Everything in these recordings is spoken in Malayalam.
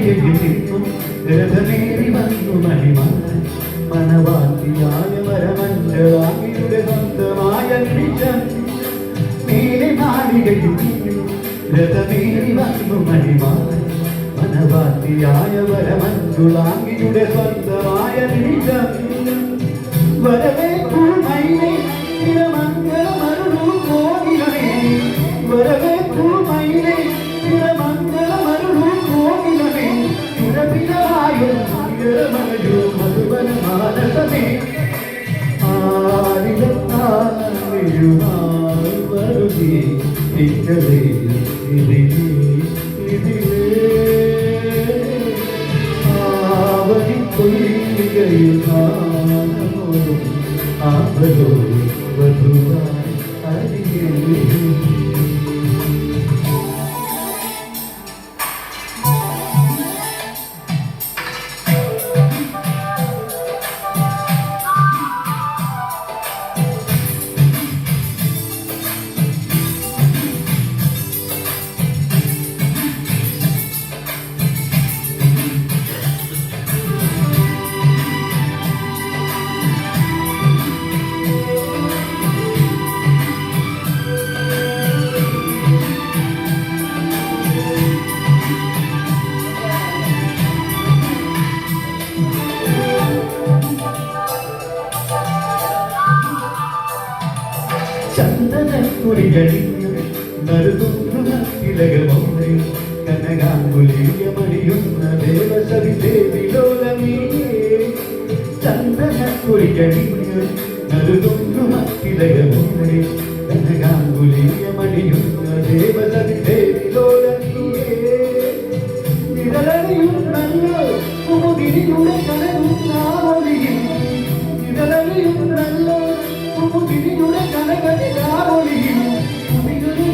നിന്നും രഥമേറി വന്നു മഹിമ. മനവാത്തിയായ വരമഞ്ചവാമിയുടെ സ്വന്തമായ നിമിഷം നിന്നും. രഥമേറി വന്നു മഹിമ. മനവാത്തിയായ വരമഞ്ചുളാങ്ങിയുടെ സ്വന്തമായ നിമിഷം വരവേ ആരിലത്താഴുമായി വരുകേ തിങ്കളേ ഇതിലേ. ഇതിലേ ആവണി കൊയ്കയിൽ നാണമോടും ചന്ദനക്കുറികളിൽ നറുതുന്ന തിലകമോടെ കനകാങ്കുലീയമണിയുന്ന ദേവസവി ദേവിലോലമീയേ ചന്ദനക്കുറികളിൽ നറുതുന്ന തിലകമോടെ കനകാങ്കുലീയമണിയുന്ന കുമുദിനിയുടെ കനകടി നാവൊലിയിൽ കുമികളി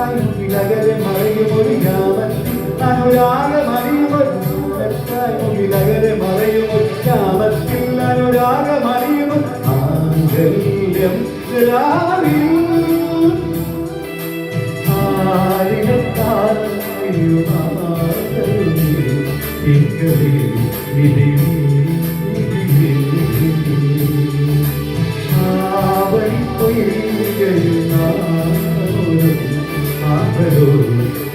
മാനത്തായി മുകിലകലെ മറയുമൊരു യാമത്തിൽ അനുരാഗമറിയുമൊരു മുകിലകലെ മറയുമൊരു യാമത്തിൽ അനുരാഗമറിയുമൊരു ആംഗല്യം രാവിൽ ആയിരത്താൽ തിങ്കളേ Hallelujah.